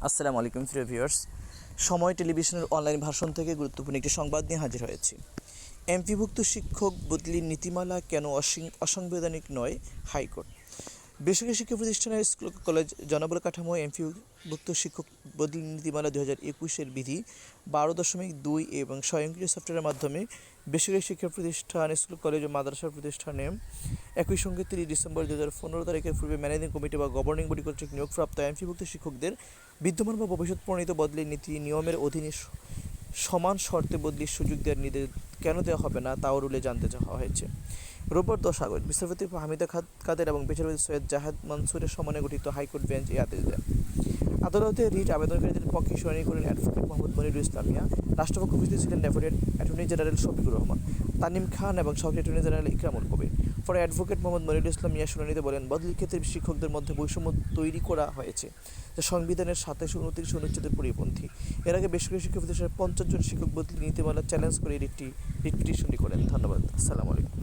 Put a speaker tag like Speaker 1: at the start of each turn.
Speaker 1: আসসালামু আলাইকুম, প্রিয় ভিউয়ার্স। সময় টেলিভিশনের অনলাইন ভাষণ থেকে গুরুত্বপূর্ণ একটি সংবাদ নিয়ে হাজির হয়েছি। এমপিভুক্ত শিক্ষক বদলির নীতিমালা কেন অসিং- অসাংবিধানিক নয় হাইকোর্ট? বেসরকারি শিক্ষা প্রতিষ্ঠানের স্কুল কলেজ জনবল কাঠামো এমপিভুক্ত শিক্ষক বদলি নীতিমালা দু হাজার একুশের বিধি বারো দশমিক দুই এবং স্বয়ংক্রিয় সফটওয়্যারের মাধ্যমে বেসরকারি শিক্ষা প্রতিষ্ঠান, স্কুল কলেজ ও মাদ্রাসা প্রতিষ্ঠানে একই সঙ্গে তিরিশ ডিসেম্বর দু হাজার পনেরো তারিখের পূর্বে ম্যানেজিং কমিটি বা গভর্নিং বডি কর্তৃক নিয়োগপ্রাপ্ত এমপিভুক্ত শিক্ষকদের বিদ্যমান বা ভবিষ্যৎ প্রণীত বদলির নীতি নিয়মের অধীনে সমান শর্তে বদলির সুযোগ দেওয়ার নির্দেশ কেন দেওয়া হবে না, তাও রুলে জানতে চাওয়া হয়েছে। রোববার দশ আগস্ট, বিচারপতি হামিদা খাদ কাদের এবং বিচারপতি সৈয়দ জাহাদ মনসুরের সমানে গঠিত হাইকোর্ট বেঞ্চ এই আদেশ দেন আদালতে রিট আবেদনকারীদের পক্ষে শুনানি করেন অ্যাডভোকেট মোহাম্মদ মনিরুল ইসলামিয়া। রাষ্ট্রপক্ষ উপস্থিত ছিলেন deputed attorney general Shafiqur Rahman, Tanim Khan এবং সহকারী অ্যাটর্নি জেনারেল ইকরামুল কবির। পরে অ্যাডভোকেট মোহাম্মদ মনিরুল ইসলাম মিয়া শুনানিতে বলেন বদলির ক্ষেত্রে শিক্ষকদের মধ্যে বৈষম্য তৈরি করা হয়েছে, যা সংবিধানের সাতাশ উনত্রিশ অনুচ্ছেদের পরিপন্থী। এর আগে বেসরকারি শিক্ষা প্রতিষ্ঠানের পঞ্চাশ জন শিক্ষক বদলি নীতিমালা চ্যালেঞ্জ করে একটি রিট পিটিশনটি করেন। ধন্যবাদ। আসসালামু আলাইকুম।